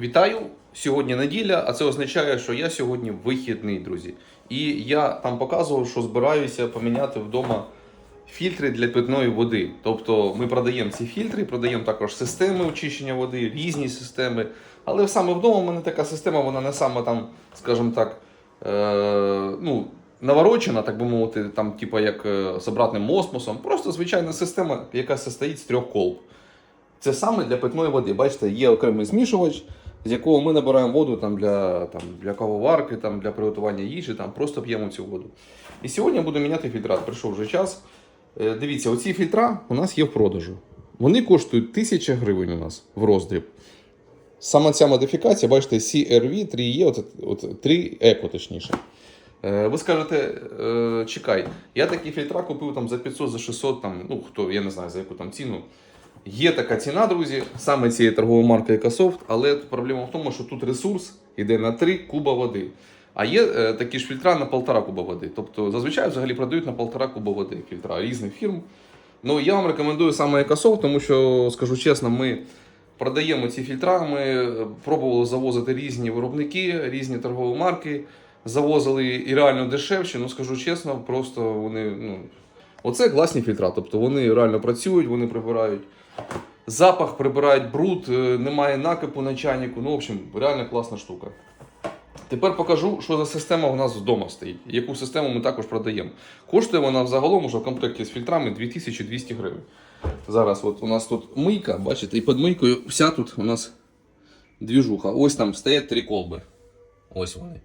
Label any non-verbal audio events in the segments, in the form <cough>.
Вітаю! Сьогодні неділя, а це означає, що я сьогодні вихідний, друзі. І я там показував, що збираюся поміняти вдома фільтри для питної води. Тобто ми продаємо ці фільтри, продаємо також системи очищення води, різні системи. Але саме вдома в мене така система, вона не саме там, скажімо так, е, ну, наворочена, так би мовити, там, типу, як е, з обратним осмосом. Просто звичайна система, яка состоїть з трьох колб. Це саме для питної води. Бачите, є окремий змішувач, з якого ми набираємо воду там, для, там, для кавоварки, там, для приготування їжі, там, просто п'ємо цю воду. І сьогодні буду міняти фільтрат. Прийшов вже час. Е, Дивіться, оці фільтра у нас є в продажу. Вони коштують 1000 гривень у нас в роздріб. Саме ця модифікація, бачите, CRV 3E, от, от 3 Eco точніше. Е, Ви скажете, е, чекай, я такі фільтра купив там за 500, за 600, там, ну хто, я не знаю за яку там ціну. Є така ціна, друзі, саме цієї торгової марки Екософт, але проблема в тому, що тут ресурс йде на 3 куба води. А є е, такі ж фільтра на 1,5 куба води. Тобто зазвичай взагалі продають на 1,5 куба води фільтра різних фірм. Ну я вам рекомендую саме Екософт, тому що, скажу чесно, ми продаємо ці фільтра. Ми е, пробували завозити різні виробники, різні торгові марки. Завозили і реально дешевші, ну скажу чесно, просто вони. Ну, оце класні фільтра. Тобто вони реально працюють, вони прибирають запах, прибирають бруд, е, немає накипу на чайнику. Ну, в общем, реально класна штука. Тепер покажу, що за система у нас вдома стоїть, яку систему ми також продаємо. Коштує вона взагалом уже в комплекті з фільтрами 2200 гривень. Зараз от у нас тут мийка, бачите, і під мийкою вся тут у нас двіжуха. Ось там стоять три колби. Ось вони.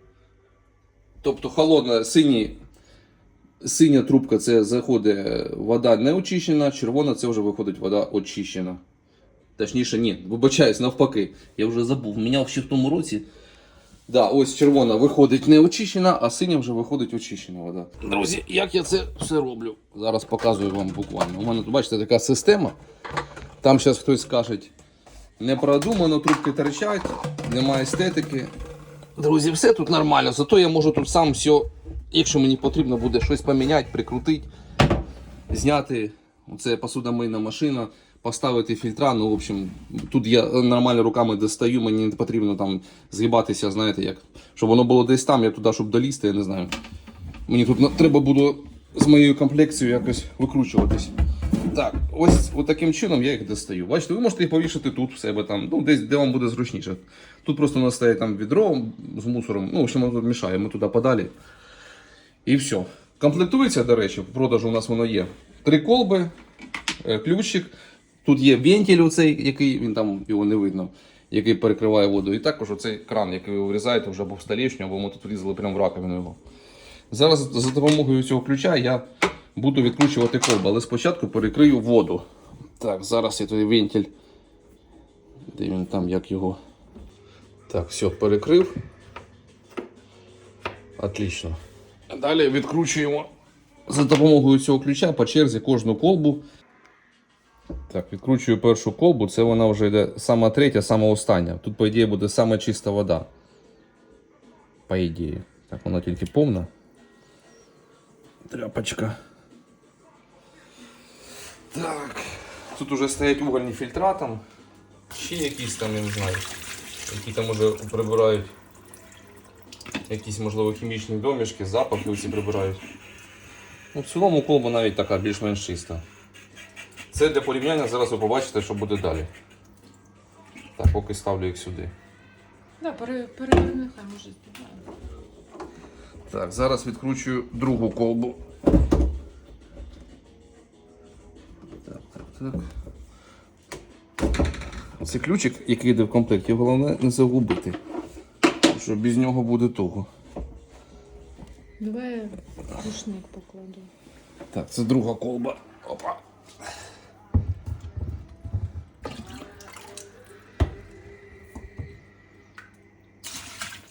Тобто холодна, сині, синя трубка це заходить вода не очищена, червона це вже виходить вода очищена. Точніше, ні, вибачаюсь, навпаки. Я вже забув. Міняв ще в тому році. Да, ось червона виходить не очищена, а синя вже виходить очищена вода. Друзі, як я це все роблю? Зараз показую вам буквально. У мене бачите, така система. Там зараз хтось скаже, не продумано, трубки торчать, немає естетики. Друзі, все тут нормально. Зато я можу тут сам все, якщо мені потрібно буде щось поміняти, прикрутити, зняти. Оце посудомийна машина, поставити фільтра. Ну, в общем, тут я нормально руками достаю, мені не потрібно там згибатися, знаєте, як. Щоб воно було десь там, я туди, щоб долізти, я не знаю. Мені тут треба буде з моєю комплекцією якось викручуватись. Так, ось от таким чином я їх достаю. Бачите, ви можете їх повішати тут в себе там, ну десь де вам буде зручніше. Тут просто у нас стоїть там відро з мусором, ну, в общем, мішає, ми туди подалі. І все. Комплектується, до речі, в продажу у нас воно є. Три колби, е, ключик. Тут є вентиль, оцей, який він там його не видно, який перекриває воду. І також оцей кран, який ви вирізаєте вже або в столішню, або ми тут врізали прямо в раковину його. Зараз за допомогою цього ключа я буду відкручувати колбу, але спочатку перекрию воду. Так, зараз я той вентиль. Де він там, як його. Так, все, перекрив. Отлично. Далі відкручуємо за допомогою цього ключа по черзі кожну колбу. Так, відкручую першу колбу, це вона вже йде сама третя, сама остання. Тут, по ідеї, буде сама чиста вода. По ідеї. Так, вона тільки повна. Тряпочка. Так. Тут уже стоять угольні фільтра там. Ще якісь там, я не знаю. Які там уже прибирають. Якісь, можливо, хімічні домішки, запахи оці прибирають. Ну, в цілому колба навіть така більш-менш чиста. Це для порівняння, зараз ви побачите, що буде далі. Так, поки ставлю їх сюди. Да, пере, переверни, хай може. Так, зараз відкручую другу колбу. Так, так, так. Це ключик, який йде в комплекті, головне не загубити. Що без нього буде туго. Давай рушник покладу. Так, це друга колба. Опа.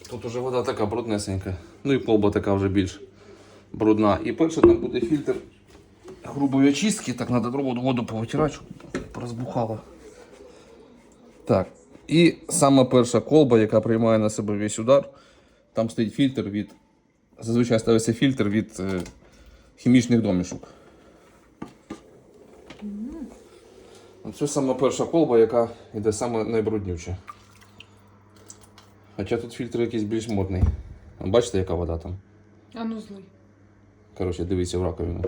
Тут уже вода така бруднесенька. Ну і колба така вже більш брудна. І перше там буде фільтр грубої очистки. Так, треба воду повитирати, щоб розбухала. Так. І сама перша колба, яка приймає на себе весь удар, там стоїть фільтр від. Зазвичай ставиться фільтр від е, хімічних домішок. Це саме перша колба, яка йде саме найбруднюча. Хоча тут фільтр якийсь більш модний. Бачите, яка вода там? А ну злий. Коротше, дивіться в раковину.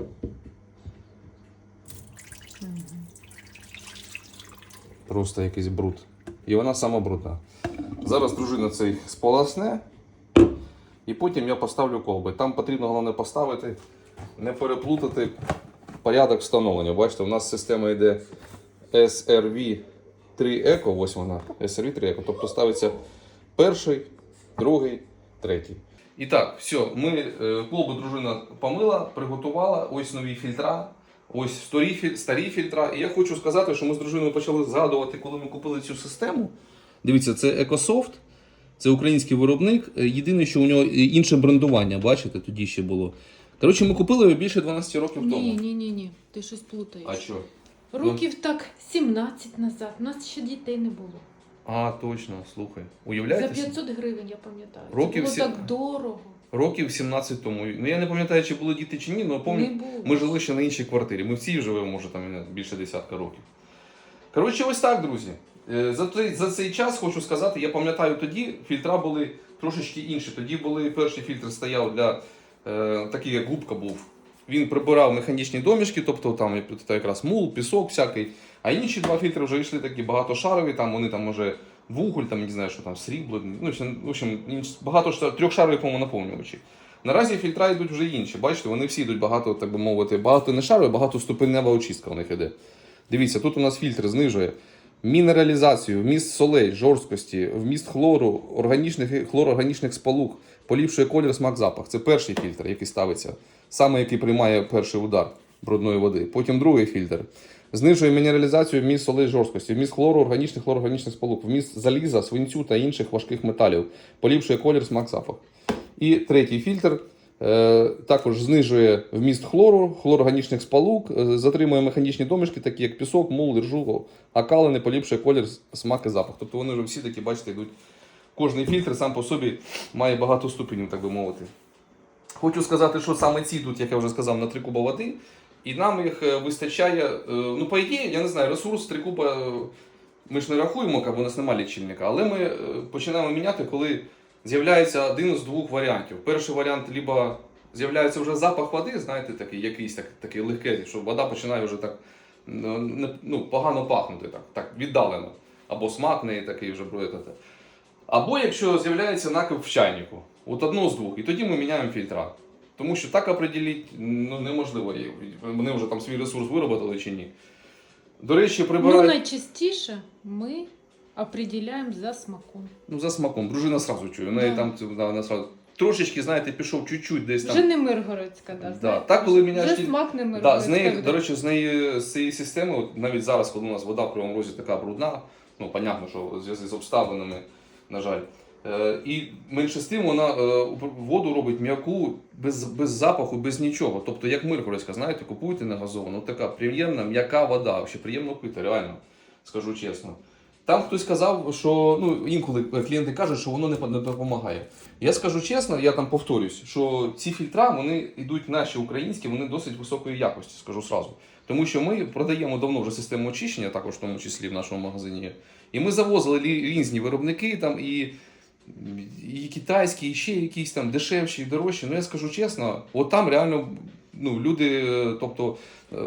Просто якийсь бруд. І вона сама брудна. Зараз дружина цей сполосне. І потім я поставлю колби. Там потрібно головне поставити, не переплутати порядок встановлення. Бачите, у нас система йде SRV 3 Eco, ось вона, SRV 3 Eco. Тобто ставиться перший, другий, третій. І так, все, ми е, колбу дружина помила, приготувала, ось нові фільтра, ось старі, старі фільтра. І я хочу сказати, що ми з дружиною почали згадувати, коли ми купили цю систему. Дивіться, це EcoSoft. Це український виробник. Е, Єдине, що у нього інше брендування, бачите, тоді ще було. Коротше, ми купили його більше 12 років тому. Ні, ні, ні, ні. Ти щось плутаєш. А що? Років так 17 назад. У нас ще дітей не було. А, точно, слухай. За Уявляєте? 500 гривень, я пам'ятаю. Це було сі- так дорого. Років 17 тому. Ну я не пам'ятаю, чи були діти чи ні, але пам'ятаю. Ми жили ще на іншій квартирі. Ми всі живемо, може, там більше десятка років. Коротше, ось так, друзі. Е, За цей, за цей час хочу сказати, я пам'ятаю, тоді фільтра були трошечки інші. Тоді були перший фільтр стояв для е, такий, як губка був. Він прибирав механічні домішки, тобто там якраз мул, пісок всякий. А інші два фільтри вже йшли такі багатошарові, там вони там може вуголь, там не знаю, що там срібло. Ну, в общем- багато ша- трьохшарові, по-моєму, наповнювачі. Наразі фільтра йдуть вже інші. Бачите, вони всі йдуть багато, так би мовити, багато не шарові, багато ступенева очистка у них іде. Дивіться, тут у нас фільтр знижує мінералізацію, вміст солей, жорсткості, вміст хлору, органічних хлорорганічних сполук, поліпшує колір, смак, запах. Це перший фільтр, який ставиться, саме який приймає перший удар брудної води. Потім другий фільтр. Знижує мінералізацію вміст солей жорсткості, вміст хлору, органічних хлорорганічних сполук, вміст заліза, свинцю та інших важких металів, поліпшує колір, смак, запах. І третій фільтр е, також знижує вміст хлору, хлорорганічних сполук, е, затримує механічні домішки, такі як пісок, мул, іржу, а калини поліпшує колір, смак і запах. Тобто вони вже всі такі, бачите, йдуть. Кожний фільтр сам по собі має багато ступенів, так би мовити. Хочу сказати, що саме ці йдуть, як я вже сказав, на 3 куба води. І нам їх е, вистачає, е, ну, по ідеї, я не знаю, ресурс 3 куба е, ми ж не рахуємо, як у нас немає лічильника, але ми починаємо міняти, коли з'являється один з двох варіантів. Перший варіант, либо з'являється вже запах води, знаєте, такий якийсь так, такий легкий, що вода починає вже так ну, погано пахнути, так, так віддалено. Або смак неї такий вже буде. Або якщо з'являється накип в чайнику. От одно з двох. І тоді ми міняємо фільтра. Тому що так определити ну, неможливо. Вони вже там свій ресурс виробили чи ні. До речі, Ну, найчастіше ми определяємо за смаком. Ну, за смаком. Дружина сразу чує. Неї Да. там вона сразу. Трошечки, знаєте, пішов чуть-чуть десь там. Вже не Миргородська, да, Да, так, коли міняєш Вже смак не Да, з неї, до речі, з неї з цієї системи, от навіть зараз, коли у нас вода в Кривому Розі така брудна, ну, понятно, що в зв'язку з обставинами, на жаль. Е, і менше з тим вона е, воду робить м'яку, без, без запаху, без нічого. Тобто, як Миргородська, знаєте, купуєте на газовану, така приємна, м'яка вода, взагалі приємно пити, реально, скажу чесно. Там хтось казав, що ну, інколи клієнти кажуть, що воно не допомагає. Я скажу чесно, я там повторюсь, що ці фільтра вони йдуть наші українські, вони досить високої якості, скажу сразу. Тому що ми продаємо давно вже систему очищення, також в тому числі в нашому магазині. І ми завозили різні виробники там і, і китайські, і ще якісь там дешевші, і дорожчі. Ну я скажу чесно, от там реально ну, люди, е, тобто, е,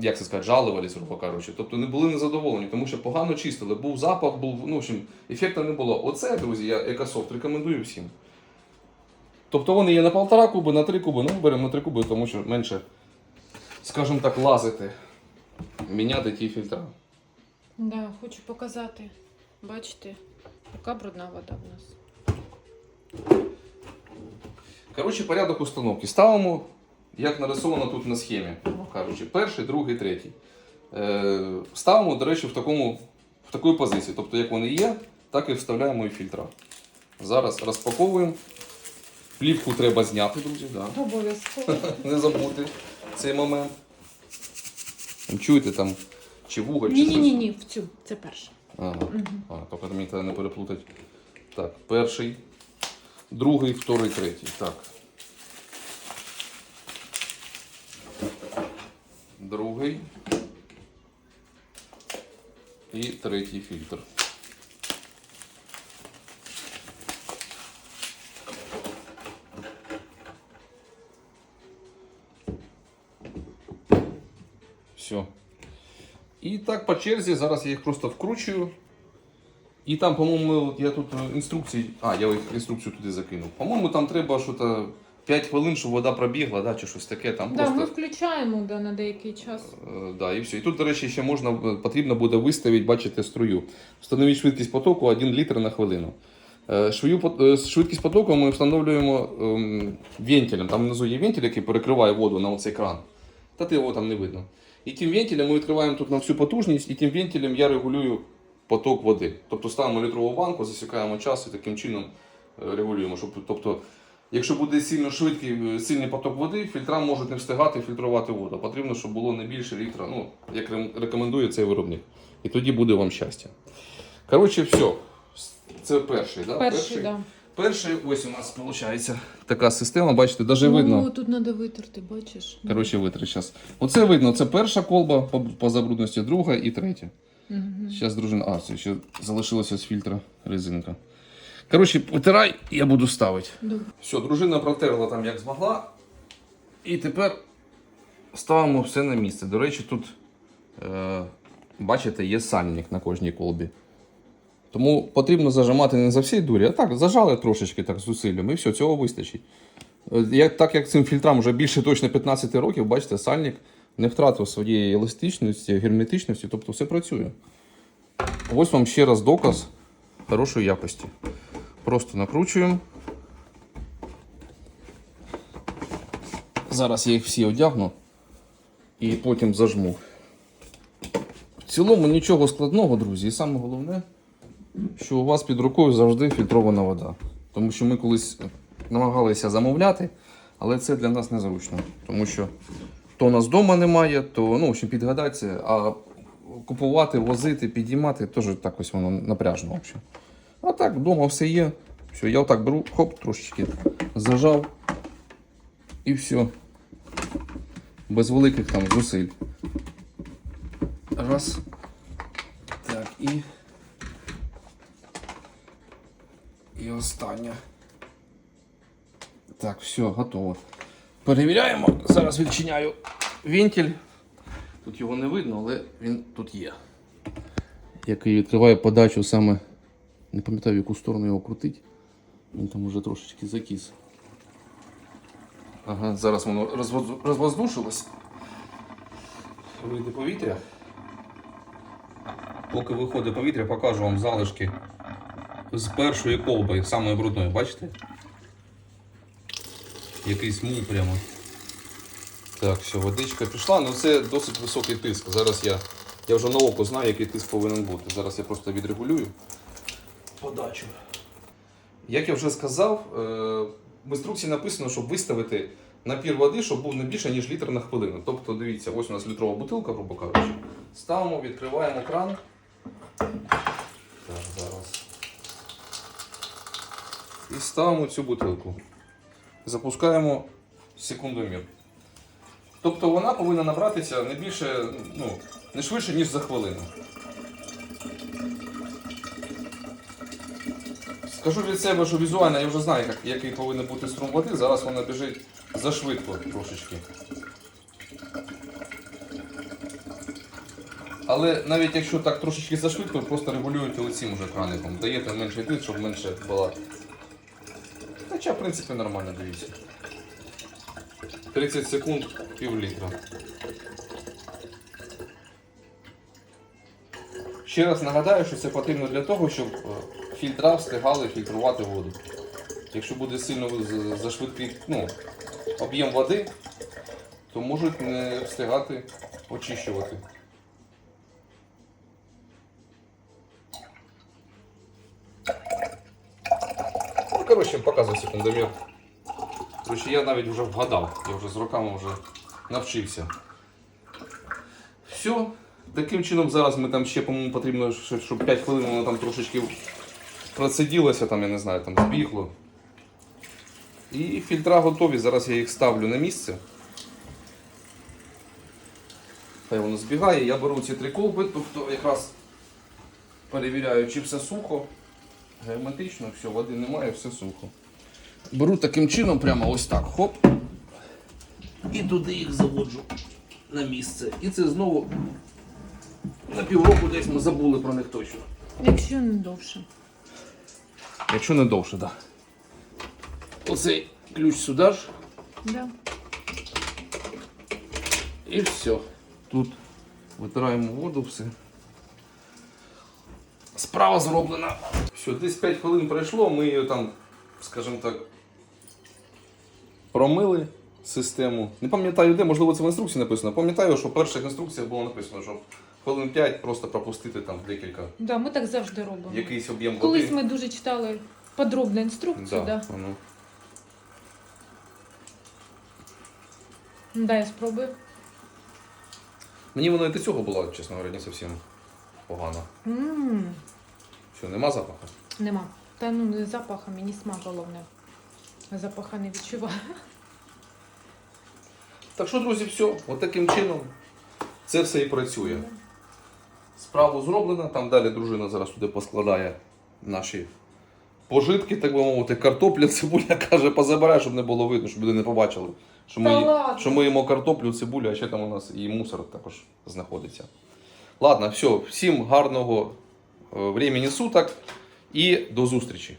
як це сказати, жалувались, грубо кажучи. Тобто не були незадоволені, тому що погано чистили. Був запах, був, ну, в общем, ефекту не було. Оце, друзі, я Екософт рекомендую всім. Тобто вони є на полтора куби, на три куби, ну беремо на три куби, тому що менше, скажімо так, лазити, міняти ті фільтра. Да, хочу показати. Бачите, яка брудна вода в нас. Коротше, порядок установки. Ставимо, як нарисовано тут на схемі. грубо кажучи, перший, другий, третій. Е, ставимо, до речі, в, такому, в такої позиції. Тобто, як вони є, так і вставляємо і фільтра. Зараз розпаковуємо. Плівку треба зняти, друзі. Да. Обов'язково. <laughs> Не забути цей момент. Чуєте там, чи вуголь, чи Ні, ні, щось? ні, ні, в цю. Це перше. Ага. А, тобто мені треба не переплутати. Так, перший, другий, вторий, третій. Так. Другий. І третій фільтр. Все. І так по черзі, зараз я їх просто вкручую. І там, по-моєму, я тут е, інструкції. А, я інструкцію туди закинув. По-моєму, там треба щось 5 хвилин, щоб вода пробігла, да, чи щось таке. Там Да, просто... ми включаємо да, на деякий час. Е, Да, і все. І тут, до речі, ще можна е, потрібно буде виставити, бачите, струю. Встановіть швидкість потоку 1 літр на хвилину. Е, е, швидкість потоку ми встановлюємо ем, вентилем. Там внизу є вентиль, який перекриває воду на оцей кран. Та ти його там не видно. І тим вентилем ми відкриваємо тут на всю потужність, і тим вентилем я регулюю поток води. Тобто ставимо літрову банку, засікаємо час і таким чином е, регулюємо. Щоб, тобто, якщо буде сильно швидкий, е, сильний поток води, фільтра можуть не встигати фільтрувати воду. Потрібно, щоб було не більше літра, ну, як рекомендує цей виробник. І тоді буде вам щастя. Коротше, все. Це перший, да? Перший, да. Перший, ось у нас виходить така система, бачите, навіть видно. О, тут треба витерти, бачиш? Коротше, витри зараз. Оце видно, це перша колба по, по забрудності, друга і третя. Зараз, дружина, а, це ще залишилося з фільтра резинка. Коротше, витирай, я буду ставити. Добре. Все, дружина протерла там як змогла. І тепер ставимо все на місце. До речі, тут, е, бачите, є сальник на кожній колбі. Тому потрібно зажимати не за всі дурі, а так, зажали трошечки так з зусиллям, і все, цього вистачить. Е, Як, так як цим фільтрам вже більше точно 15 років, бачите, сальник не втратив своєї еластичності, герметичності, тобто все працює. Ось вам ще раз доказ хорошої якості. Просто накручуємо. Зараз я їх всі одягну і потім зажму. В цілому нічого складного, друзі. І саме головне, що у вас під рукою завжди фільтрована вода. Тому що ми колись намагалися замовляти, але це для нас незручно. Тому що то у нас вдома немає, то ну, в общем, а купувати, возити, підіймати теж так ось воно напряжно. В общем. А так, вдома все є. Все, я отак беру, хоп, трошечки зажав і все. Без великих там зусиль. Раз. Так, і. І остання. Так, все, готово. Перевіряємо. Зараз відчиняю вентиль. Тут його не видно, але він тут є. Який відкриває подачу саме. Не пам'ятаю, в яку сторону його крутить. Він там уже трошечки закис. Ага, зараз воно розвоздушилось. Вийде повітря. Поки виходить повітря, покажу вам залишки з першої колби, самої брудної, бачите? Якийсь мул прямо. Так, все, водичка пішла, ну це досить високий тиск. Зараз я, я вже на око знаю, який тиск повинен бути. Зараз я просто відрегулюю подачу. Як я вже сказав, е, в інструкції написано, щоб виставити напір води, щоб був не більше, ніж літр на хвилину. Тобто, дивіться, ось у нас літрова бутилка, грубо кажучи. Ставимо, відкриваємо кран. Так, зараз. Ставимо цю бутилку. Запускаємо секундомір. Тобто вона повинна набратися не більше, ну, не швидше, ніж за хвилину. Скажу від себе, що візуально я вже знаю, як, який повинен бути струм води. Зараз вона біжить зашвидко трошечки. Але навіть якщо так трошечки зашвидко, просто регулюєте оцим уже краником. Даєте менший тиск, щоб менше була. Хоча, в принципі, нормально дивіться. 30 секунд, пів літра. Ще раз нагадаю, що це потрібно для того, щоб е, фільтра встигали фільтрувати воду. Якщо буде сильно зашвидкий ну, об'єм води, то можуть не встигати очищувати. Коротше, показую секундомір. Коротше, я навіть вже вгадав, я вже з роками вже навчився. Все. Таким чином зараз ми там ще, по-моєму, потрібно, щоб щоб 5 хвилин воно там трошечки процеділося, там, я не знаю, там збігло. І фільтра готові. Зараз я їх ставлю на місце. Хай воно збігає. Я беру ці три колби, тобто якраз перевіряю, чи все сухо, герметично, все, води немає, все сухо. Беру таким чином, прямо ось так, хоп. І туди їх заводжу. на місце. І це знову на півроку десь ми забули про них точно. Якщо не довше. Якщо не довше, так. Да. Оцей ключ сюди ж Да. і все. Тут витираємо воду, все. Справа зроблена. Все, десь 5 хвилин пройшло, ми її там, скажімо так, промили систему. Не пам'ятаю де, можливо, це в інструкції написано. Пам'ятаю, що в перших інструкціях було написано, що хвилин 5 просто пропустити там декілька, Да, ми так завжди робимо. якийсь об'єм Колись води. ми дуже читали подробну інструкцію, Да, да. воно. Да, я спробую. Мені воно і до цього було, чесно говоря, не зовсім погано. М, Що, нема запаху? Нема. Та ну не запаха, мені смак головне. Запаха не відчуваю. Так що, друзі, все, от таким чином це все і працює. Справу зроблено, там далі дружина зараз туди поскладає наші пожитки, так би мовити, картопля, <laughs> цибуля, каже, позабирай, щоб не було видно, щоб люди не побачили, що ми, Та ладно? що ми їмо картоплю, цибулю, а ще там у нас і мусор також знаходиться. Ладно, все, всім гарного времени суток і до зустрічі.